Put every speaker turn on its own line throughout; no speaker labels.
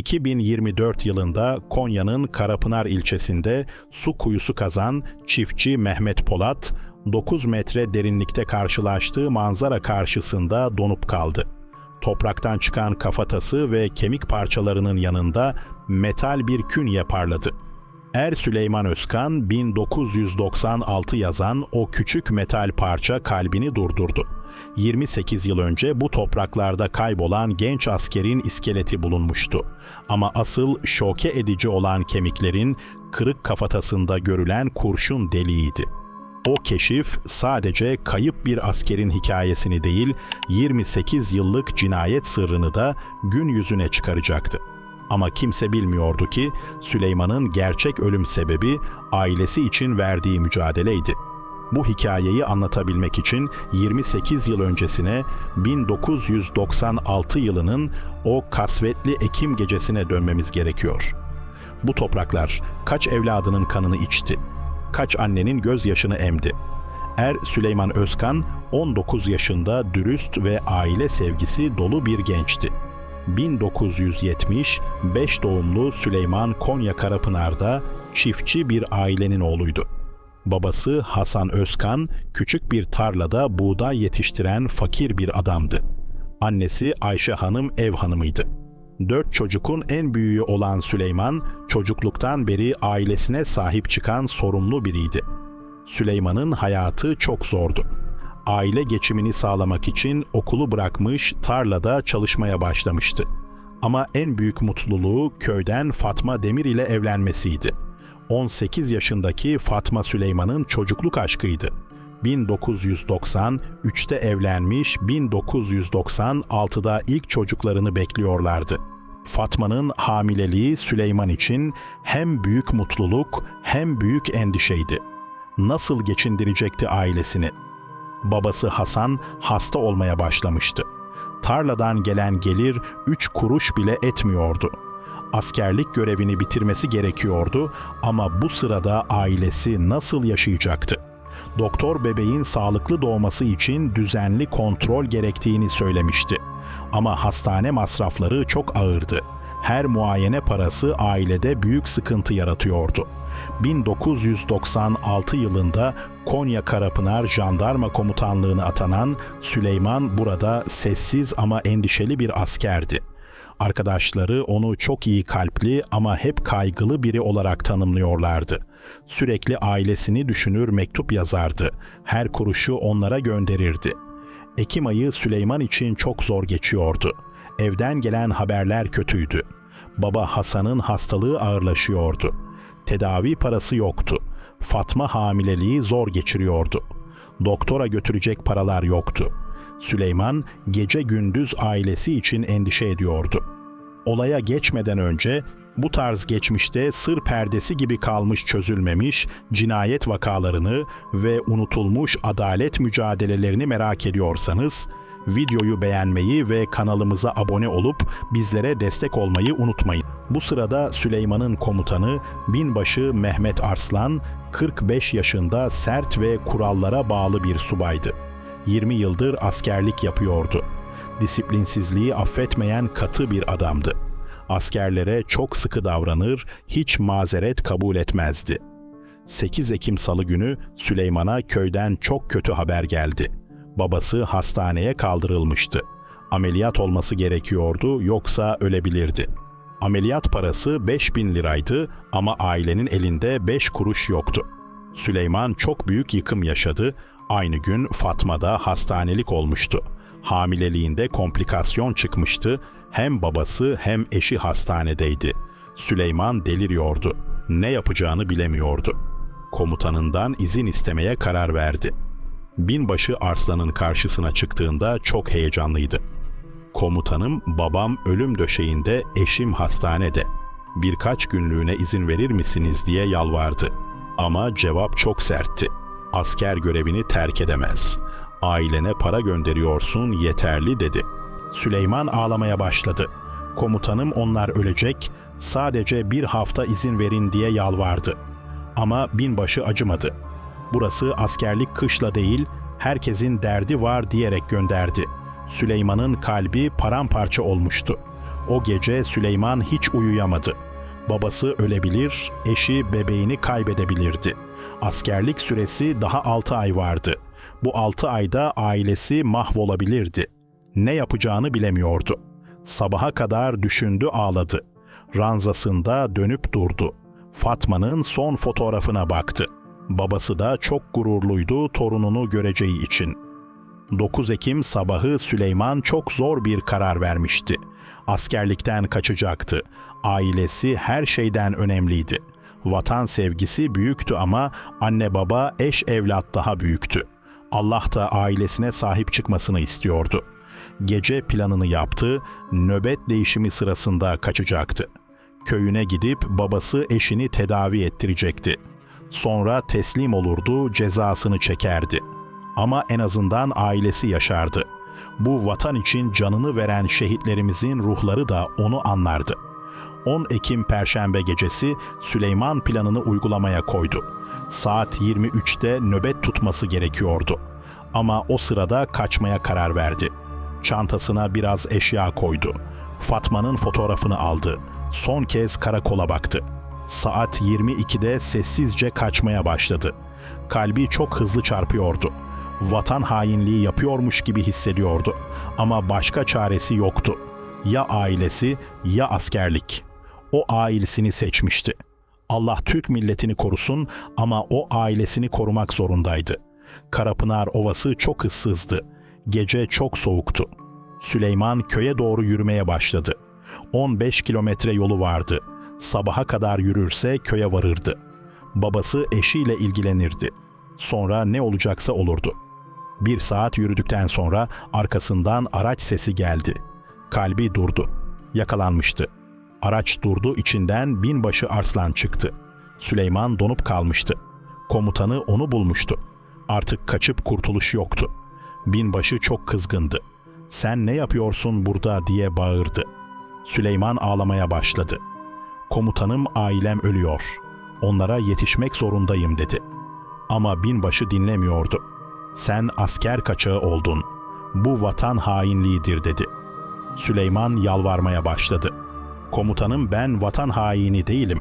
2024 yılında Konya'nın Karapınar ilçesinde su kuyusu kazan çiftçi Mehmet Polat 9 metre derinlikte karşılaştığı manzara karşısında donup kaldı. Topraktan çıkan kafatası ve kemik parçalarının yanında metal bir künye parladı. Er Süleyman Özkan 1996 yazan o küçük metal parça kalbini durdurdu. 28 yıl önce bu topraklarda kaybolan genç askerin iskeleti bulunmuştu. Ama asıl şoke edici olan kemiklerin kırık kafatasında görülen kurşun deliğiydi. O keşif sadece kayıp bir askerin hikayesini değil, 28 yıllık cinayet sırrını da gün yüzüne çıkaracaktı. Ama kimse bilmiyordu ki Süleyman'ın gerçek ölüm sebebi ailesi için verdiği mücadeleydi. Bu hikayeyi anlatabilmek için 28 yıl öncesine 1996 yılının o kasvetli Ekim gecesine dönmemiz gerekiyor. Bu topraklar kaç evladının kanını içti, kaç annenin gözyaşını emdi. Er Süleyman Özkan 19 yaşında dürüst ve aile sevgisi dolu bir gençti. 1975 doğumlu Süleyman Konya Karapınar'da çiftçi bir ailenin oğluydu. Babası Hasan Özkan küçük bir tarlada buğday yetiştiren fakir bir adamdı. Annesi Ayşe Hanım ev hanımıydı. Dört çocukun en büyüğü olan Süleyman, çocukluktan beri ailesine sahip çıkan sorumlu biriydi. Süleyman'ın hayatı çok zordu. Aile geçimini sağlamak için okulu bırakmış, tarlada çalışmaya başlamıştı. Ama en büyük mutluluğu köyden Fatma Demir ile evlenmesiydi. 18 yaşındaki Fatma Süleyman'ın çocukluk aşkıydı. 1993'te evlenmiş, 1996'da ilk çocuklarını bekliyorlardı. Fatma'nın hamileliği Süleyman için hem büyük mutluluk hem büyük endişeydi. Nasıl geçindirecekti ailesini? Babası Hasan hasta olmaya başlamıştı. Tarladan gelen gelir üç kuruş bile etmiyordu. Askerlik görevini bitirmesi gerekiyordu ama bu sırada ailesi nasıl yaşayacaktı? Doktor bebeğin sağlıklı doğması için düzenli kontrol gerektiğini söylemişti. Ama hastane masrafları çok ağırdı. Her muayene parası ailede büyük sıkıntı yaratıyordu. 1996 yılında Konya Karapınar Jandarma Komutanlığı'na atanan Süleyman burada sessiz ama endişeli bir askerdi. Arkadaşları onu çok iyi kalpli ama hep kaygılı biri olarak tanımlıyorlardı. Sürekli ailesini düşünür mektup yazardı. Her kuruşu onlara gönderirdi. Ekim ayı Süleyman için çok zor geçiyordu. Evden gelen haberler kötüydü. Baba Hasan'ın hastalığı ağırlaşıyordu. Tedavi parası yoktu. Fatma hamileliği zor geçiriyordu. Doktora götürecek paralar yoktu. Süleyman gece gündüz ailesi için endişe ediyordu. Olaya geçmeden önce bu tarz geçmişte sır perdesi gibi kalmış çözülmemiş cinayet vakalarını ve unutulmuş adalet mücadelelerini merak ediyorsanız videoyu beğenmeyi ve kanalımıza abone olup bizlere destek olmayı unutmayın. Bu sırada Süleyman'ın komutanı binbaşı Mehmet Arslan 45 yaşında sert ve kurallara bağlı bir subaydı. 20 yıldır askerlik yapıyordu. Disiplinsizliği affetmeyen katı bir adamdı. Askerlere çok sıkı davranır, hiç mazeret kabul etmezdi. 8 Ekim Salı günü Süleyman'a köyden çok kötü haber geldi. Babası hastaneye kaldırılmıştı. Ameliyat olması gerekiyordu yoksa ölebilirdi. Ameliyat parası 5000 liraydı ama ailenin elinde 5 kuruş yoktu. Süleyman çok büyük yıkım yaşadı. Aynı gün Fatma da hastanelik olmuştu. Hamileliğinde komplikasyon çıkmıştı. Hem babası hem eşi hastanedeydi. Süleyman deliriyordu. Ne yapacağını bilemiyordu. Komutanından izin istemeye karar verdi. Binbaşı Arslan'ın karşısına çıktığında çok heyecanlıydı. Komutanım, babam ölüm döşeğinde, eşim hastanede. Birkaç günlüğüne izin verir misiniz diye yalvardı. Ama cevap çok sertti. Asker görevini terk edemez. Ailene para gönderiyorsun yeterli dedi. Süleyman ağlamaya başladı. Komutanım onlar ölecek, sadece bir hafta izin verin diye yalvardı. Ama binbaşı acımadı. Burası askerlik kışla değil, herkesin derdi var diyerek gönderdi. Süleyman'ın kalbi paramparça olmuştu. O gece Süleyman hiç uyuyamadı. Babası ölebilir, eşi bebeğini kaybedebilirdi. Askerlik süresi daha 6 ay vardı. Bu 6 ayda ailesi mahvolabilirdi. Ne yapacağını bilemiyordu. Sabaha kadar düşündü ağladı. Ranzasında dönüp durdu. Fatma'nın son fotoğrafına baktı. Babası da çok gururluydu torununu göreceği için. 9 Ekim sabahı Süleyman çok zor bir karar vermişti. Askerlikten kaçacaktı. Ailesi her şeyden önemliydi. Vatan sevgisi büyüktü ama anne baba eş evlat daha büyüktü. Allah da ailesine sahip çıkmasını istiyordu. Gece planını yaptı, nöbet değişimi sırasında kaçacaktı. Köyüne gidip babası eşini tedavi ettirecekti. Sonra teslim olurdu, cezasını çekerdi. Ama en azından ailesi yaşardı. Bu vatan için canını veren şehitlerimizin ruhları da onu anlardı. 10 Ekim Perşembe gecesi Süleyman planını uygulamaya koydu. Saat 23'te nöbet tutması gerekiyordu. Ama o sırada kaçmaya karar verdi. Çantasına biraz eşya koydu. Fatma'nın fotoğrafını aldı. Son kez karakola baktı. Saat 22'de sessizce kaçmaya başladı. Kalbi çok hızlı çarpıyordu. Vatan hainliği yapıyormuş gibi hissediyordu. Ama başka çaresi yoktu. Ya ailesi ya askerlik. O ailesini seçmişti. Allah Türk milletini korusun ama o ailesini korumak zorundaydı. Karapınar Ovası çok ıssızdı. Gece çok soğuktu. Süleyman köye doğru yürümeye başladı. 15 kilometre yolu vardı. Sabaha kadar yürürse köye varırdı. Babası eşiyle ilgilenirdi. Sonra ne olacaksa olurdu. Bir saat yürüdükten sonra arkasından araç sesi geldi. Kalbi durdu. Yakalanmıştı. Araç durdu içinden binbaşı Arslan çıktı. Süleyman donup kalmıştı. Komutanı onu bulmuştu. Artık kaçıp kurtuluş yoktu. Binbaşı çok kızgındı. Sen ne yapıyorsun burada diye bağırdı. Süleyman ağlamaya başladı. Komutanım ailem ölüyor. Onlara yetişmek zorundayım dedi. Ama binbaşı dinlemiyordu. Sen asker kaçağı oldun. Bu vatan hainliğidir dedi. Süleyman yalvarmaya başladı. Komutanım ben vatan haini değilim.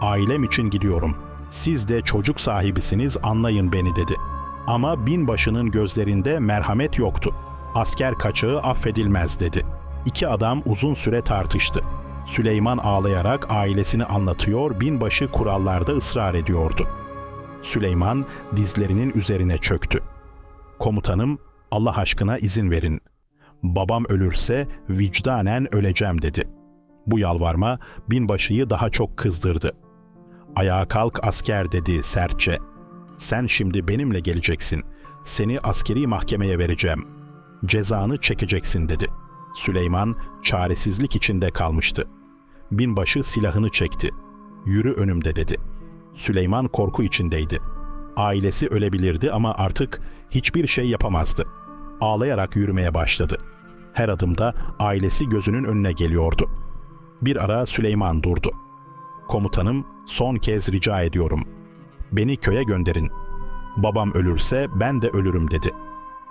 Ailem için gidiyorum. Siz de çocuk sahibisiniz anlayın beni dedi. Ama binbaşının gözlerinde merhamet yoktu. Asker kaçağı affedilmez dedi. İki adam uzun süre tartıştı. Süleyman ağlayarak ailesini anlatıyor, binbaşı kurallarda ısrar ediyordu. Süleyman dizlerinin üzerine çöktü. Komutanım, Allah aşkına izin verin. Babam ölürse vicdanen öleceğim dedi. Bu yalvarma binbaşıyı daha çok kızdırdı. Ayağa kalk asker dedi sertçe. Sen şimdi benimle geleceksin. Seni askeri mahkemeye vereceğim. Cezanı çekeceksin dedi. Süleyman çaresizlik içinde kalmıştı. Binbaşı silahını çekti. Yürü önümde dedi. Süleyman korku içindeydi. Ailesi ölebilirdi ama artık hiçbir şey yapamazdı. Ağlayarak yürümeye başladı. Her adımda ailesi gözünün önüne geliyordu. Bir ara Süleyman durdu. Komutanım, son kez rica ediyorum. Beni köye gönderin. Babam ölürse ben de ölürüm dedi.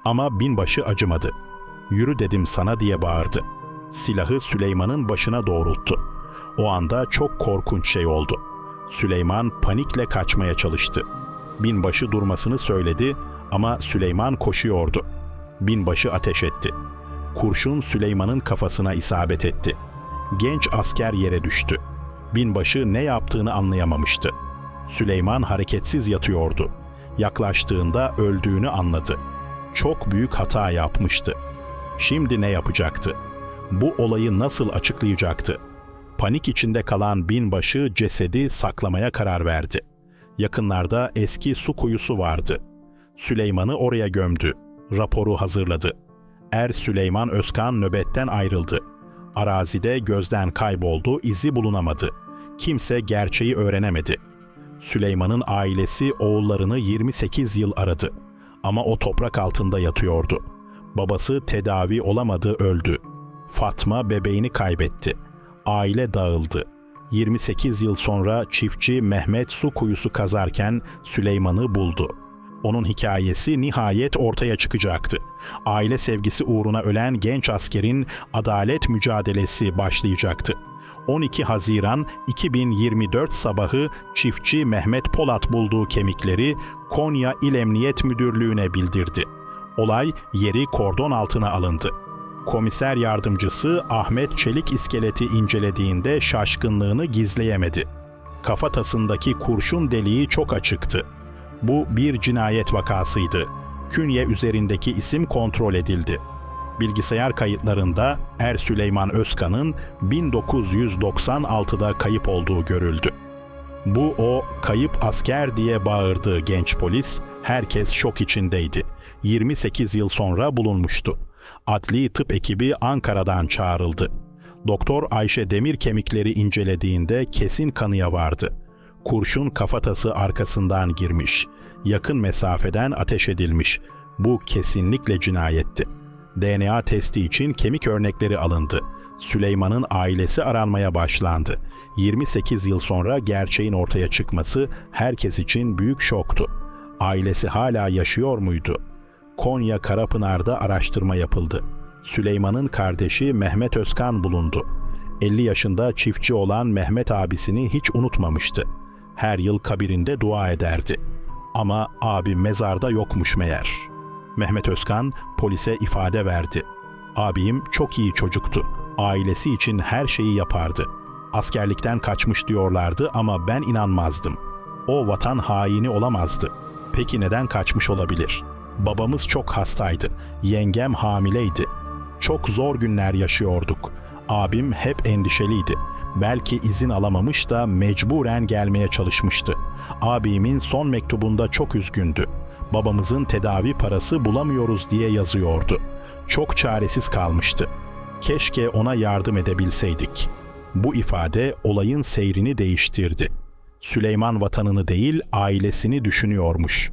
Ama binbaşı acımadı. Yürü dedim sana diye bağırdı. Silahı Süleyman'ın başına doğrulttu. O anda çok korkunç şey oldu. Süleyman panikle kaçmaya çalıştı. Binbaşı durmasını söyledi ama Süleyman koşuyordu. Binbaşı ateş etti. Kurşun Süleyman'ın kafasına isabet etti. Genç asker yere düştü. Binbaşı ne yaptığını anlayamamıştı. Süleyman hareketsiz yatıyordu. Yaklaştığında öldüğünü anladı. Çok büyük hata yapmıştı. Şimdi ne yapacaktı? Bu olayı nasıl açıklayacaktı? Panik içinde kalan binbaşı cesedi saklamaya karar verdi. Yakınlarda eski su kuyusu vardı. Süleyman'ı oraya gömdü. Raporu hazırladı. Er Süleyman Özkan nöbetten ayrıldı. Arazide gözden kayboldu, izi bulunamadı. Kimse gerçeği öğrenemedi. Süleyman'ın ailesi oğullarını 28 yıl aradı. Ama o toprak altında yatıyordu. Babası tedavi olamadı, öldü. Fatma bebeğini kaybetti. Aile dağıldı. 28 yıl sonra çiftçi Mehmet su kuyusu kazarken Süleyman'ı buldu. Onun hikayesi nihayet ortaya çıkacaktı. Aile sevgisi uğruna ölen genç askerin adalet mücadelesi başlayacaktı. 12 Haziran 2024 sabahı çiftçi Mehmet Polat bulduğu kemikleri Konya İl Emniyet Müdürlüğü'ne bildirdi. Olay yeri kordon altına alındı. Komiser yardımcısı Ahmet Çelik iskeleti incelediğinde şaşkınlığını gizleyemedi. Kafatasındaki kurşun deliği çok açıktı. Bu bir cinayet vakasıydı. Künye üzerindeki isim kontrol edildi. Bilgisayar kayıtlarında Er Süleyman Özkan'ın 1996'da kayıp olduğu görüldü. Bu o kayıp asker diye bağırdığı genç polis herkes şok içindeydi. 28 yıl sonra bulunmuştu. Adli tıp ekibi Ankara'dan çağrıldı. Doktor Ayşe Demir kemikleri incelediğinde kesin kanıya vardı. Kurşun kafatası arkasından girmiş. Yakın mesafeden ateş edilmiş. Bu kesinlikle cinayetti. DNA testi için kemik örnekleri alındı. Süleyman'ın ailesi aranmaya başlandı. 28 yıl sonra gerçeğin ortaya çıkması herkes için büyük şoktu. Ailesi hala yaşıyor muydu? Konya Karapınar'da araştırma yapıldı. Süleyman'ın kardeşi Mehmet Özkan bulundu. 50 yaşında çiftçi olan Mehmet abisini hiç unutmamıştı. Her yıl kabirinde dua ederdi. Ama abi mezarda yokmuş meğer. Mehmet Özkan polise ifade verdi. Abim çok iyi çocuktu. Ailesi için her şeyi yapardı. Askerlikten kaçmış diyorlardı ama ben inanmazdım. O vatan haini olamazdı. Peki neden kaçmış olabilir? Babamız çok hastaydı. Yengem hamileydi. Çok zor günler yaşıyorduk. Abim hep endişeliydi. Belki izin alamamış da mecburen gelmeye çalışmıştı. Abimin son mektubunda çok üzgündü. Babamızın tedavi parası bulamıyoruz diye yazıyordu. Çok çaresiz kalmıştı. Keşke ona yardım edebilseydik. Bu ifade olayın seyrini değiştirdi. Süleyman vatanını değil ailesini düşünüyormuş.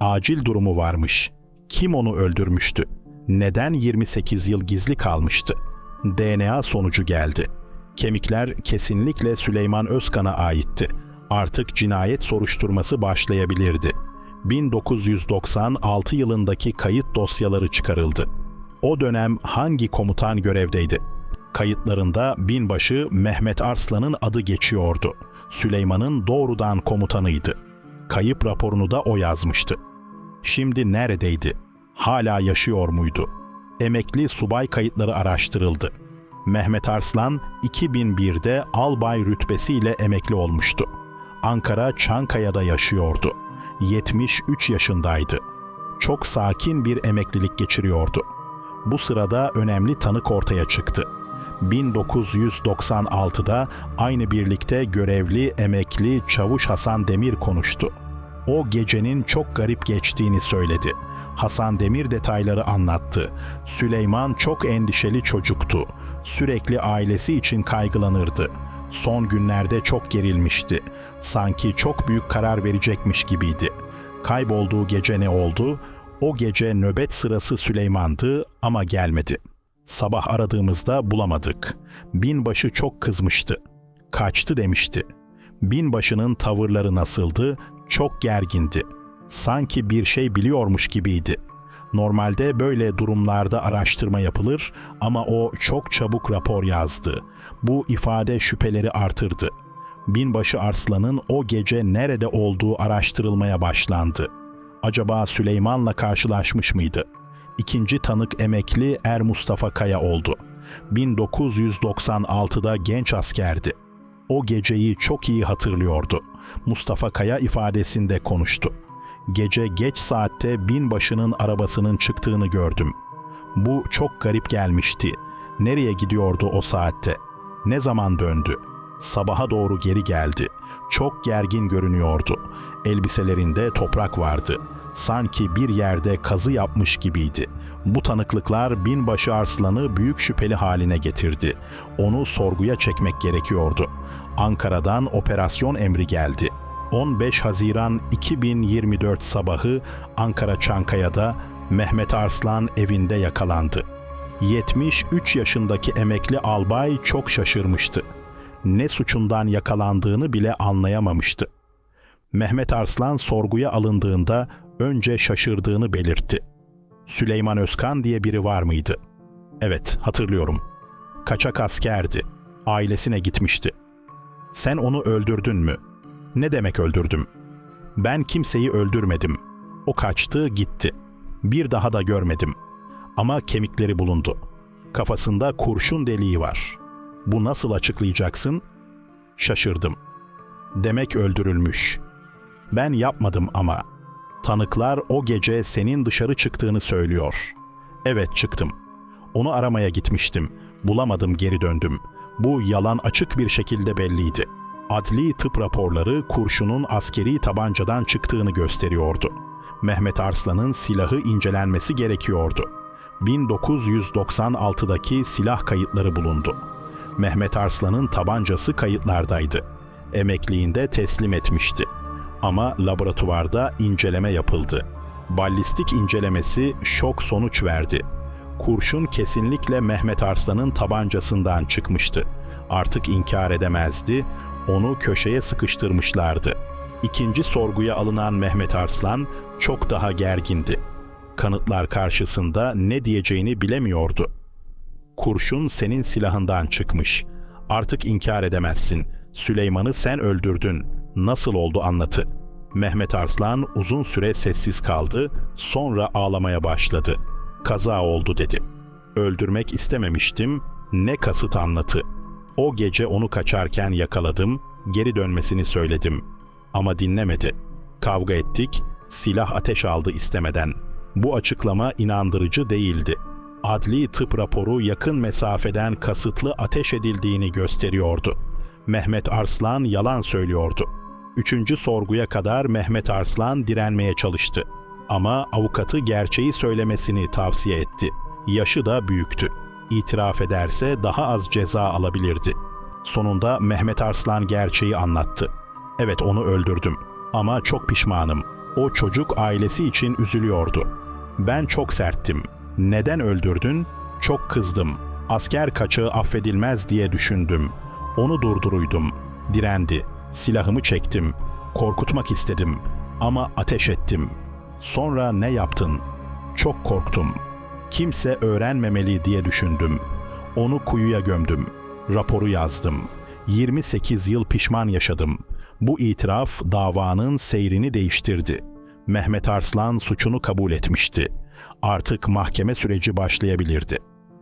Acil durumu varmış. Kim onu öldürmüştü? Neden 28 yıl gizli kalmıştı? DNA sonucu geldi. Kemikler kesinlikle Süleyman Özkan'a aitti. Artık cinayet soruşturması başlayabilirdi. 1996 yılındaki kayıt dosyaları çıkarıldı. O dönem hangi komutan görevdeydi? Kayıtlarında binbaşı Mehmet Arslan'ın adı geçiyordu. Süleyman'ın doğrudan komutanıydı. Kayıp raporunu da o yazmıştı. Şimdi neredeydi? Hala yaşıyor muydu? Emekli subay kayıtları araştırıldı. Mehmet Arslan 2001'de albay rütbesiyle emekli olmuştu. Ankara Çankaya'da yaşıyordu. 73 yaşındaydı. Çok sakin bir emeklilik geçiriyordu. Bu sırada önemli tanık ortaya çıktı. 1996'da aynı birlikte görevli emekli Çavuş Hasan Demir konuştu. O gecenin çok garip geçtiğini söyledi. Hasan Demir detayları anlattı. Süleyman çok endişeli çocuktu. Sürekli ailesi için kaygılanırdı. Son günlerde çok gerilmişti. Sanki çok büyük karar verecekmiş gibiydi. Kaybolduğu gece ne oldu? O gece nöbet sırası Süleyman'dı ama gelmedi. Sabah aradığımızda bulamadık. Binbaşı çok kızmıştı. Kaçtı demişti. Binbaşının tavırları nasıldı? Çok gergindi. Sanki bir şey biliyormuş gibiydi. Normalde böyle durumlarda araştırma yapılır ama o çok çabuk rapor yazdı. Bu ifade şüpheleri artırdı. Binbaşı Arslan'ın o gece nerede olduğu araştırılmaya başlandı. Acaba Süleyman'la karşılaşmış mıydı? İkinci tanık emekli Er Mustafa Kaya oldu. 1996'da genç askerdi. O geceyi çok iyi hatırlıyordu. Mustafa Kaya ifadesinde konuştu. Gece geç saatte binbaşının arabasının çıktığını gördüm. Bu çok garip gelmişti. Nereye gidiyordu o saatte? Ne zaman döndü? Sabaha doğru geri geldi. Çok gergin görünüyordu. Elbiselerinde toprak vardı. Sanki bir yerde kazı yapmış gibiydi. Bu tanıklıklar binbaşı Arslan'ı büyük şüpheli haline getirdi. Onu sorguya çekmek gerekiyordu. Ankara'dan operasyon emri geldi. 15 Haziran 2024 sabahı Ankara Çankaya'da Mehmet Arslan evinde yakalandı. 73 yaşındaki emekli albay çok şaşırmıştı. Ne suçundan yakalandığını bile anlayamamıştı. Mehmet Arslan sorguya alındığında Önce şaşırdığını belirtti. Süleyman Özkan diye biri var mıydı? Evet, hatırlıyorum. Kaçak askerdi. Ailesine gitmişti. Sen onu öldürdün mü? Ne demek öldürdüm? Ben kimseyi öldürmedim. O kaçtı, gitti. Bir daha da görmedim. Ama kemikleri bulundu. Kafasında kurşun deliği var. Bu nasıl açıklayacaksın? Şaşırdım. Demek öldürülmüş. Ben yapmadım ama. Tanıklar o gece senin dışarı çıktığını söylüyor. Evet çıktım. Onu aramaya gitmiştim. Bulamadım geri döndüm. Bu yalan açık bir şekilde belliydi. Adli tıp raporları kurşunun askeri tabancadan çıktığını gösteriyordu. Mehmet Arslan'ın silahı incelenmesi gerekiyordu. 1996'daki silah kayıtları bulundu. Mehmet Arslan'ın tabancası kayıtlardaydı. Emekliğinde teslim etmişti. Ama laboratuvarda inceleme yapıldı. Ballistik incelemesi şok sonuç verdi. Kurşun kesinlikle Mehmet Arslan'ın tabancasından çıkmıştı. Artık inkar edemezdi. Onu köşeye sıkıştırmışlardı. İkinci sorguya alınan Mehmet Arslan çok daha gergindi. Kanıtlar karşısında ne diyeceğini bilemiyordu. Kurşun senin silahından çıkmış. Artık inkar edemezsin. Süleyman'ı sen öldürdün. Nasıl oldu anlatı. Mehmet Arslan uzun süre sessiz kaldı, sonra ağlamaya başladı. Kaza oldu dedi. Öldürmek istememiştim, ne kasıt anlatı. O gece onu kaçarken yakaladım, geri dönmesini söyledim. Ama dinlemedi. Kavga ettik, silah ateş aldı istemeden. Bu açıklama inandırıcı değildi. Adli tıp raporu yakın mesafeden kasıtlı ateş edildiğini gösteriyordu. Mehmet Arslan yalan söylüyordu. Üçüncü sorguya kadar Mehmet Arslan direnmeye çalıştı. Ama avukatı gerçeği söylemesini tavsiye etti. Yaşı da büyüktü. İtiraf ederse daha az ceza alabilirdi. Sonunda Mehmet Arslan gerçeği anlattı. Evet onu öldürdüm ama çok pişmanım. O çocuk ailesi için üzülüyordu. Ben çok serttim. Neden öldürdün? Çok kızdım. Asker kaçağı affedilmez diye düşündüm. Onu durduruydum. Direndi. Silahımı çektim. Korkutmak istedim. Ama ateş ettim. Sonra ne yaptın? Çok korktum. Kimse öğrenmemeli diye düşündüm. Onu kuyuya gömdüm. Raporu yazdım. 28 yıl pişman yaşadım. Bu itiraf davanın seyrini değiştirdi. Mehmet Arslan suçunu kabul etmişti. Artık mahkeme süreci başlayabilirdi.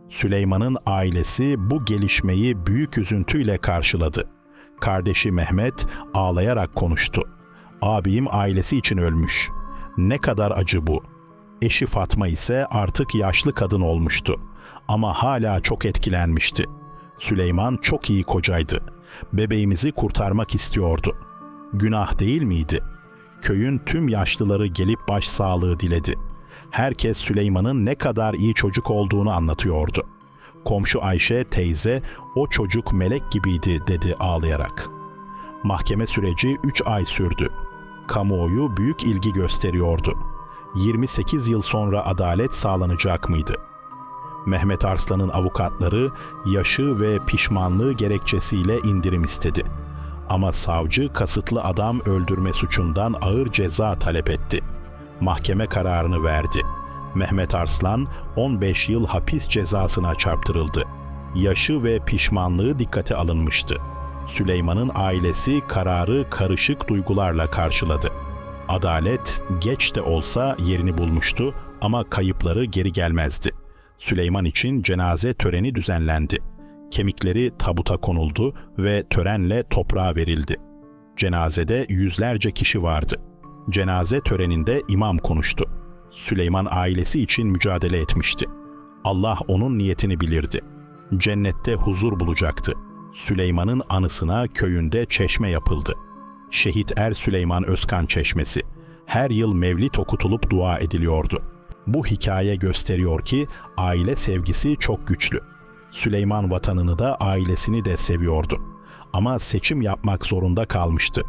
Süleyman'ın ailesi bu gelişmeyi büyük üzüntüyle karşıladı. Kardeşi Mehmet ağlayarak konuştu. Abim ailesi için ölmüş. Ne kadar acı bu. Eşi Fatma ise artık yaşlı kadın olmuştu. Ama hala çok etkilenmişti. Süleyman çok iyi kocaydı. Bebeğimizi kurtarmak istiyordu. Günah değil miydi? Köyün tüm yaşlıları gelip başsağlığı diledi. Herkes Süleyman'ın ne kadar iyi çocuk olduğunu anlatıyordu. Komşu Ayşe teyze o çocuk melek gibiydi dedi ağlayarak. Mahkeme süreci 3 ay sürdü. Kamuoyu büyük ilgi gösteriyordu. 28 yıl sonra adalet sağlanacak mıydı? Mehmet Arslan'ın avukatları yaşı ve pişmanlığı gerekçesiyle indirim istedi. Ama savcı kasıtlı adam öldürme suçundan ağır ceza talep etti. Mahkeme kararını verdi. Mehmet Arslan 15 yıl hapis cezasına çarptırıldı. Yaşı ve pişmanlığı dikkate alınmıştı. Süleyman'ın ailesi kararı karışık duygularla karşıladı. Adalet geç de olsa yerini bulmuştu ama kayıpları geri gelmezdi. Süleyman için cenaze töreni düzenlendi. Kemikleri tabuta konuldu ve törenle toprağa verildi. Cenazede yüzlerce kişi vardı. Cenaze töreninde imam konuştu. Süleyman ailesi için mücadele etmişti. Allah onun niyetini bilirdi. Cennette huzur bulacaktı. Süleyman'ın anısına köyünde çeşme yapıldı. Şehit Er Süleyman Özkan Çeşmesi. Her yıl mevlit okutulup dua ediliyordu. Bu hikaye gösteriyor ki aile sevgisi çok güçlü. Süleyman vatanını da ailesini de seviyordu. Ama seçim yapmak zorunda kalmıştı.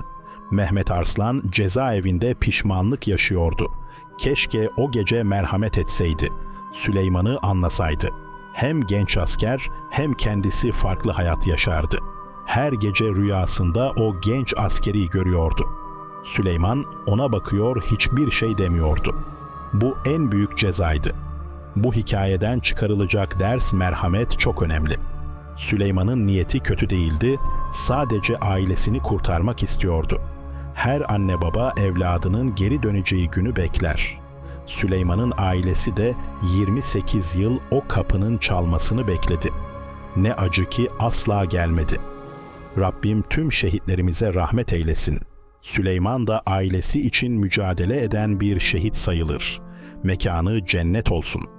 Mehmet Arslan cezaevinde pişmanlık yaşıyordu. Keşke o gece merhamet etseydi. Süleyman'ı anlasaydı. Hem genç asker hem kendisi farklı hayat yaşardı. Her gece rüyasında o genç askeri görüyordu. Süleyman ona bakıyor hiçbir şey demiyordu. Bu en büyük cezaydı. Bu hikayeden çıkarılacak ders merhamet çok önemli. Süleyman'ın niyeti kötü değildi, sadece ailesini kurtarmak istiyordu. Her anne baba evladının geri döneceği günü bekler. Süleyman'ın ailesi de 28 yıl o kapının çalmasını bekledi. Ne acı ki asla gelmedi. Rabbim tüm şehitlerimize rahmet eylesin. Süleyman da ailesi için mücadele eden bir şehit sayılır. Mekanı cennet olsun.''